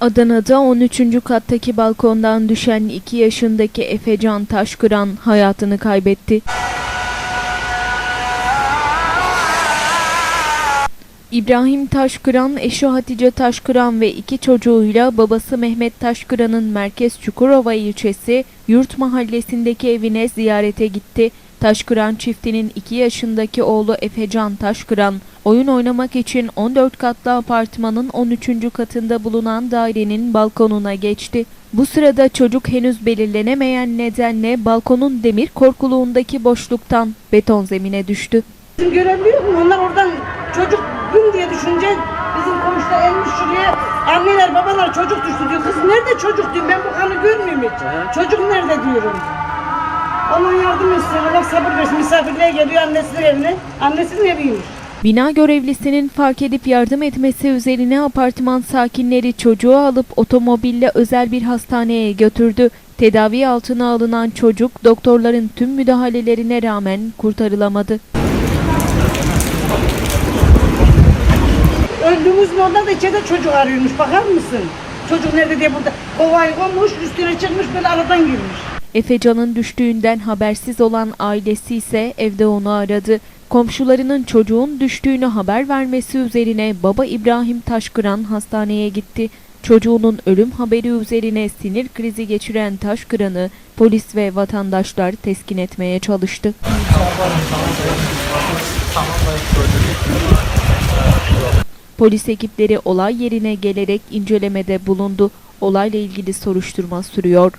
Adana'da 13. kattaki balkondan düşen 2 yaşındaki Efecan Taşkıran hayatını kaybetti. İbrahim Taşkıran, eşi Hatice Taşkıran ve iki çocuğuyla babası Mehmet Taşkıran'ın Merkez Çukurova ilçesi Yurt Mahallesi'ndeki evine ziyarete gitti. Taşkıran çiftinin 2 yaşındaki oğlu Efecan Taşkıran, oyun oynamak için 14 katlı apartmanın 13. katında bulunan dairenin balkonuna geçti. Bu sırada çocuk henüz belirlenemeyen nedenle balkonun demir korkuluğundaki boşluktan beton zemine düştü. Görebiliyor mu? Onlar oradan çocuk gün diye düşünce bizim komşuda elmiş şuraya anneler babalar çocuk düştü diyor. Kız nerede çocuk diyor ben bu kanı görmüyorum hiç. Çocuk nerede diyorum. Allah yardım etsin. Allah sabır versin. Misafirliğe geliyor annesinin evine. Annesinin eviymiş. Bina görevlisinin fark edip yardım etmesi üzerine apartman sakinleri çocuğu alıp otomobille özel bir hastaneye götürdü. Tedavi altına alınan çocuk doktorların tüm müdahalelerine rağmen kurtarılamadı. Öldüğümüz orada da içeride çocuk arıyormuş. Bakar mısın? Çocuk nerede diye burada kovayı koymuş üstüne çıkmış böyle aradan girmiş. Efecan'ın düştüğünden habersiz olan ailesi ise evde onu aradı. Komşularının çocuğun düştüğünü haber vermesi üzerine baba İbrahim Taşkıran hastaneye gitti. Çocuğunun ölüm haberi üzerine sinir krizi geçiren Taşkıran'ı polis ve vatandaşlar teskin etmeye çalıştı. Polis ekipleri olay yerine gelerek incelemede bulundu. Olayla ilgili soruşturma sürüyor.